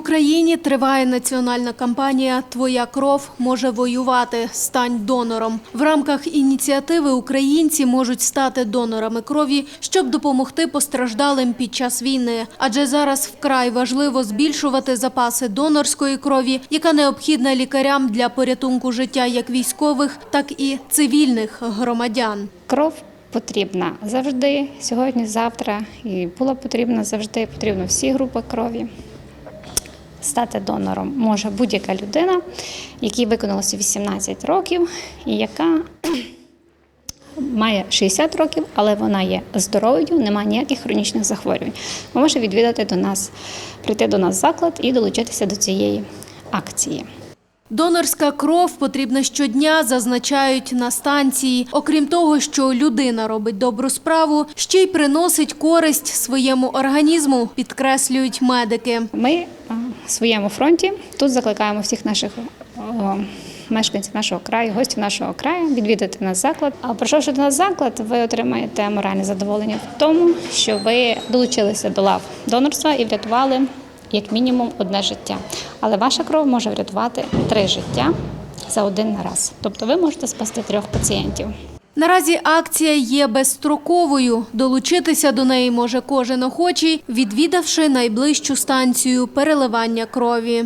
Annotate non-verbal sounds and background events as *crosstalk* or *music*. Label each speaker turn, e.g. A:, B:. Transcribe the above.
A: Україні триває національна кампанія Твоя кров може воювати. Стань донором. В рамках ініціативи українці можуть стати донорами крові, щоб допомогти постраждалим під час війни. Адже зараз вкрай важливо збільшувати запаси донорської крові, яка необхідна лікарям для порятунку життя як військових, так і цивільних громадян.
B: Кров потрібна завжди, сьогодні, завтра, і була потрібна завжди. Потрібно всі групи крові. Стати донором може будь-яка людина, якій виконалося 18 років, і яка *clears throat* має 60 років, але вона є здоровою, немає ніяких хронічних захворювань. Може відвідати до нас, прийти до нас в заклад і долучитися до цієї акції.
A: Донорська кров потрібна щодня, зазначають на станції. Окрім того, що людина робить добру справу, ще й приносить користь своєму організму, підкреслюють медики.
B: Ми своєму фронті тут закликаємо всіх наших о, мешканців нашого краю, гостів нашого краю відвідати наш заклад. А прийшовши до нас заклад, ви отримаєте моральне задоволення в тому, що ви долучилися до лав донорства і врятували як мінімум одне життя. Але ваша кров може врятувати три життя за один раз. Тобто ви можете спасти трьох пацієнтів.
A: Наразі акція є безстроковою. Долучитися до неї може кожен охочий, відвідавши найближчу станцію переливання крові.